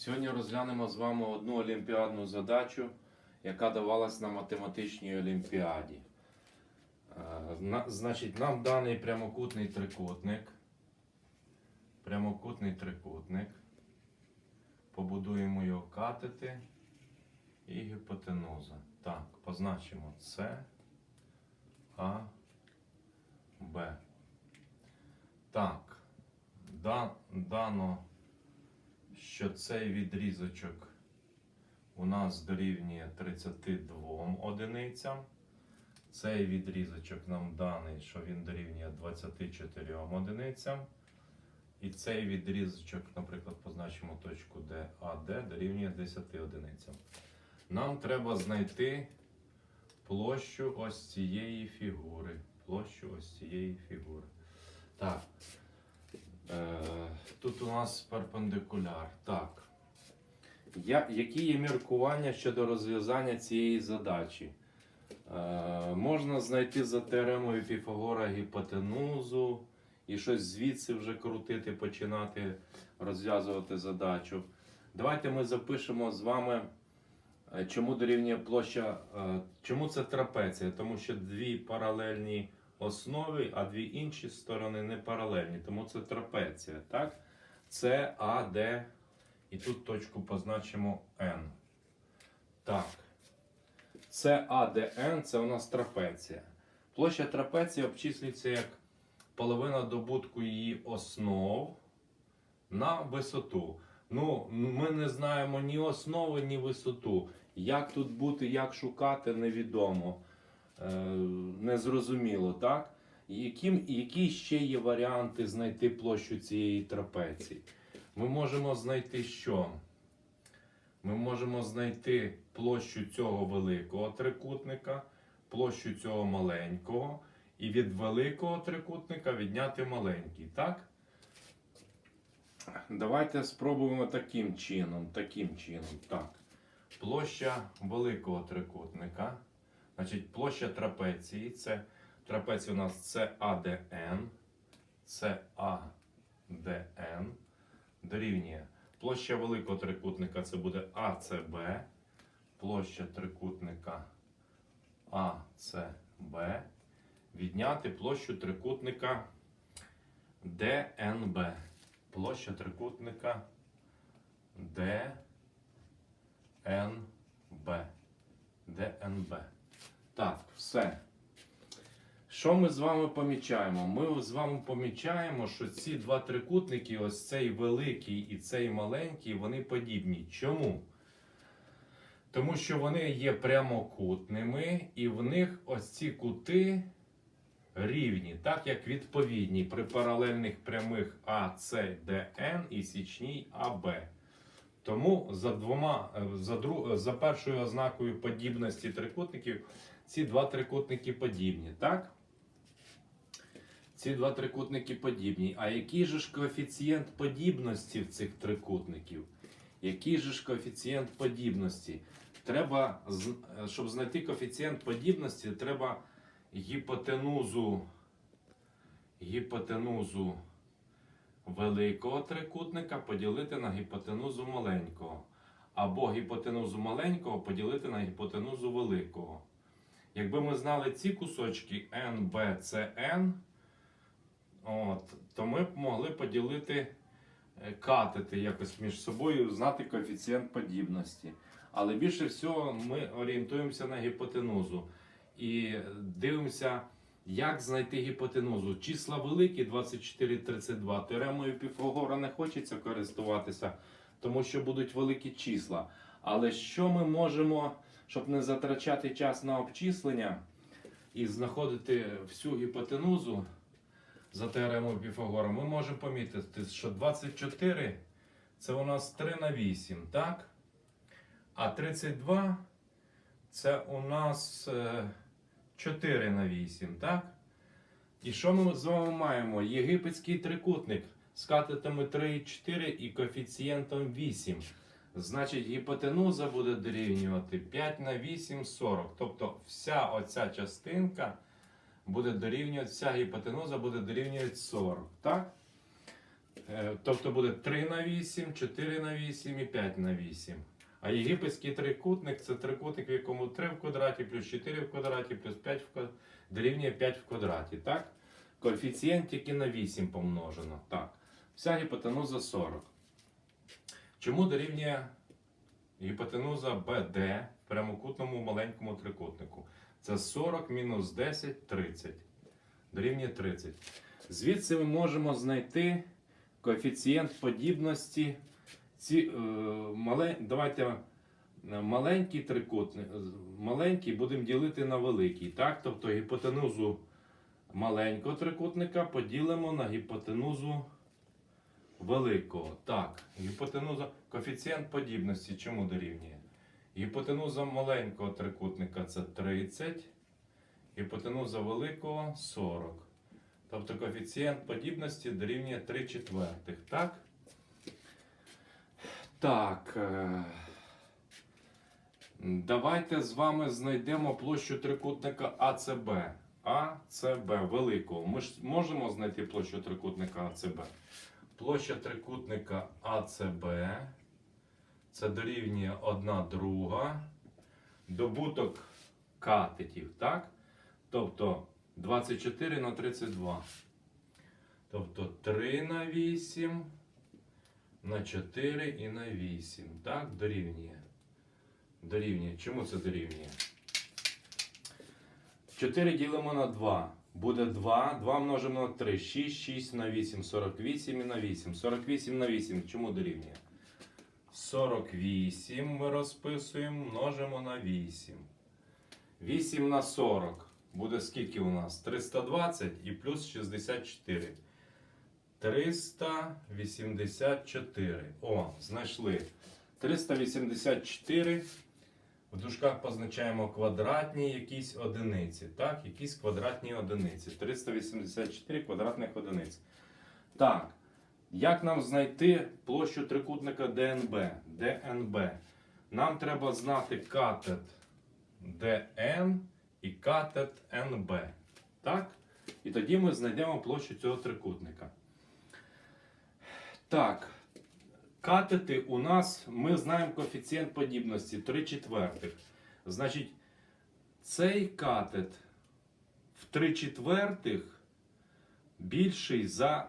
Сьогодні розглянемо з вами одну олімпіадну задачу, яка давалась на математичній олімпіаді. Е, Значить, нам даний прямокутний трикутник. Прямокутний трикутник. Побудуємо його катети і гіпотенуза. Так, позначимо С, А, Б. Так, да, дано що цей відрізочок у нас дорівнює 32 одиницям. Цей відрізочок нам даний, що він дорівнює 24 одиницям. І цей відрізочок, наприклад, позначимо точку D, AD дорівнює 10 одиницям. Нам треба знайти площу ось цієї фігури. Площу ось цієї фігури. Так. У нас перпендикуляр. Так. Я, які є міркування щодо розв'язання цієї задачі? Е, можна знайти за теоремою Піфагора гіпотенузу і щось звідси вже крутити, починати розв'язувати задачу. Давайте ми запишемо з вами, е, чому дорівнює площа, е, чому це трапеція? Тому що дві паралельні основи, а дві інші сторони не паралельні. Тому це трапеція. Так? Це А, Д. І тут точку позначимо N. Так. Н, це у нас трапеція. Площа трапеції обчислюється як половина добутку її основ на висоту. Ну, ми не знаємо ні основи, ні висоту. Як тут бути, як шукати, невідомо. Е, незрозуміло, так? Яким, які ще є варіанти знайти площу цієї трапеції? Ми можемо знайти що? Ми можемо знайти площу цього великого трикутника, площу цього маленького, і від великого трикутника відняти маленький, так? Давайте спробуємо таким чином. Таким чином. Так. Площа великого трикутника. Значить, площа трапеції. Це трапеція у нас. Це АДН. Дорівнює. Площа великого трикутника це буде АЦБ. Площа трикутника АЦБ. Відняти площу трикутника ДНБ. Площа трикутника ДНБ. ДНБ. Так, все. Що ми з вами помічаємо? Ми з вами помічаємо, що ці два трикутники, ось цей великий і цей маленький, вони подібні. Чому? Тому що вони є прямокутними, і в них ось ці кути рівні, так як відповідні при паралельних прямих АС, ДН і січній АБ. Тому за двома, е, за, дру, за першою ознакою подібності трикутників ці два трикутники подібні, так? Ці два трикутники подібні. А який же ж коефіцієнт подібності в цих трикутників? Який же ж коефіцієнт подібності? Треба, е, щоб знайти коефіцієнт подібності, треба гіпотенузу, гіпотенузу великого трикутника поділити на гіпотенузу маленького. Або гіпотенузу маленького поділити на гіпотенузу великого. Якби ми знали ці кусочки n, b, c, n, от, то ми б могли поділити е, катети якось між собою, знати коефіцієнт подібності. Але більше всього ми орієнтуємося на гіпотенузу і дивимося, як знайти гіпотенузу. Числа великі 24, 32. Теоремою Піфагора не хочеться користуватися, тому що будуть великі числа. Але що ми можемо, щоб не затрачати час на обчислення і знаходити всю гіпотенузу за теоремою Піфагора, ми можемо помітити, що 24 це у нас 3 на 8, так? А 32 це у нас е, 4 на 8, так? І що ми з вами маємо? Єгипетський трикутник з катетами 3 і 4 і коефіцієнтом 8. Значить, гіпотенуза буде дорівнювати 5 на 8 40. Тобто вся оця частинка буде дорівнювати, вся гіпотенуза буде дорівнювати 40. Так? Е, Тобто буде 3 на 8, 4 на 8 і 5 на 8. А єгипетський трикутник це трикутник, в якому 3 в квадраті, плюс 4 в квадраті, плюс 5 в квадраті, дорівнює 5 в квадраті. Так? Коефіцієнт тільки на 8 помножено. Так. Вся гіпотенуза 40. Чому дорівнює гіпотенуза BD в прямокутному маленькому трикутнику? Це 40 мінус 10 30. Дорівнює 30. Звідси ми можемо знайти коефіцієнт подібності. Ці, е, мале, давайте е, маленький трикутник, е, маленький будемо ділити на великий. Так? Тобто гіпотенузу маленького трикутника поділимо на гіпотенузу великого. Так, гіпотенуза, коефіцієнт подібності чому дорівнює? Гіпотенуза маленького трикутника це 30, гіпотенуза великого 40. Тобто коефіцієнт подібності дорівнює 3 четвертих. Так? Так. е, Давайте з вами знайдемо площу трикутника АЦБ. АЦБ великого. Ми ж можемо знайти площу трикутника АЦБ. Площа трикутника АЦБ. Це дорівнює 1 друга. Добуток катетів, так? Тобто 24 на 32. Тобто 3 на 8 на 4 і на 8. Так, дорівнює. Дорівнює. Чому це дорівнює? 4 ділимо на 2. Буде 2. 2 множимо на 3. 6, 6 на 8. 48 і на 8. 48 на 8. Чому дорівнює? 48 ми розписуємо, множимо на 8. 8 на 40. Буде скільки у нас? 320 і плюс 64. 384. О, знайшли. 384. В дужках позначаємо квадратні якісь одиниці. Так, якісь квадратні одиниці. 384 квадратних одиниць. Так. Як нам знайти площу трикутника ДНБ? ДНБ. Нам треба знати катет ДН і катет НБ. Так? І тоді ми знайдемо площу цього трикутника. Так. Катети у нас, ми знаємо коефіцієнт подібності 3 четвертих. Значить, цей катет в 3 четвертих більший за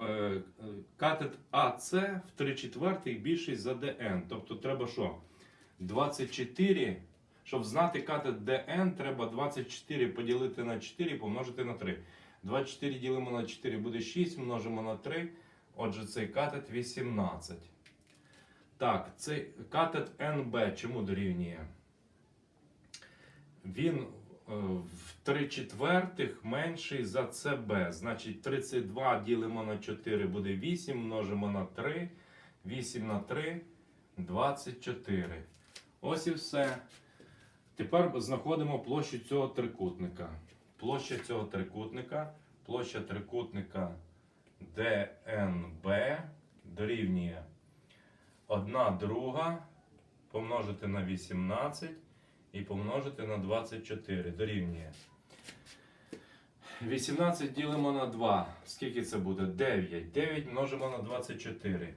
е, е, катет АЦ в 3 четвертих більший за ДН. Тобто треба що? 24. Щоб знати катет ДН, треба 24 поділити на 4 помножити на 3. 24 ділимо на 4 буде 6, множимо на 3. Отже, цей катет 18. Так, цей катет НБ чому дорівнює? Він е, в 3 четвертих менший за ЦБ. Значить, 32 ділимо на 4 буде 8, множимо на 3. 8 на 3 24. Ось і все. Тепер знаходимо площу цього трикутника. Площа цього трикутника, площа трикутника ДНБ дорівнює 1 друга помножити на 18 і помножити на 24 дорівнює. 18 ділимо на 2. Скільки це буде? 9. 9 множимо на 24.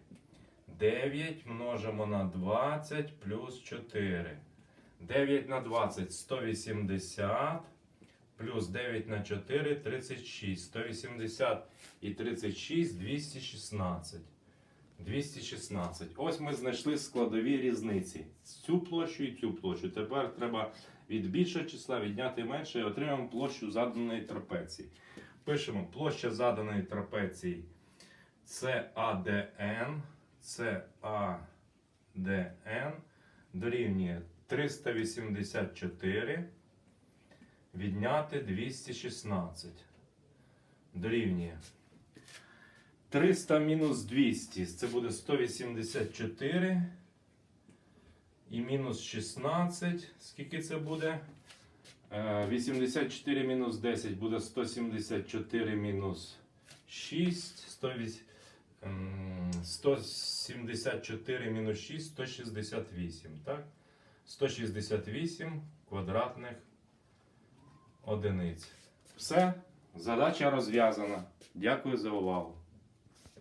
9 множимо на 20 плюс 4. 9 на 20 180. Плюс 9 на 4 36. 180 і 36 216. 216. Ось ми знайшли складові різниці. Цю площу і цю площу. Тепер треба від більшого числа відняти менше і отримаємо площу заданої трапеції. Пишемо площа заданої трапеції. Це АДН дорівнює 384. Відняти 216. Дорівнює. 300 мінус 200. Це буде 184. І мінус 16. Скільки це буде? Е, 84 мінус 10 буде 174 мінус 6. 108, ем, 174 мінус 6 168. Так? 168 квадратних одиниць. Все, задача розв'язана. Дякую за увагу.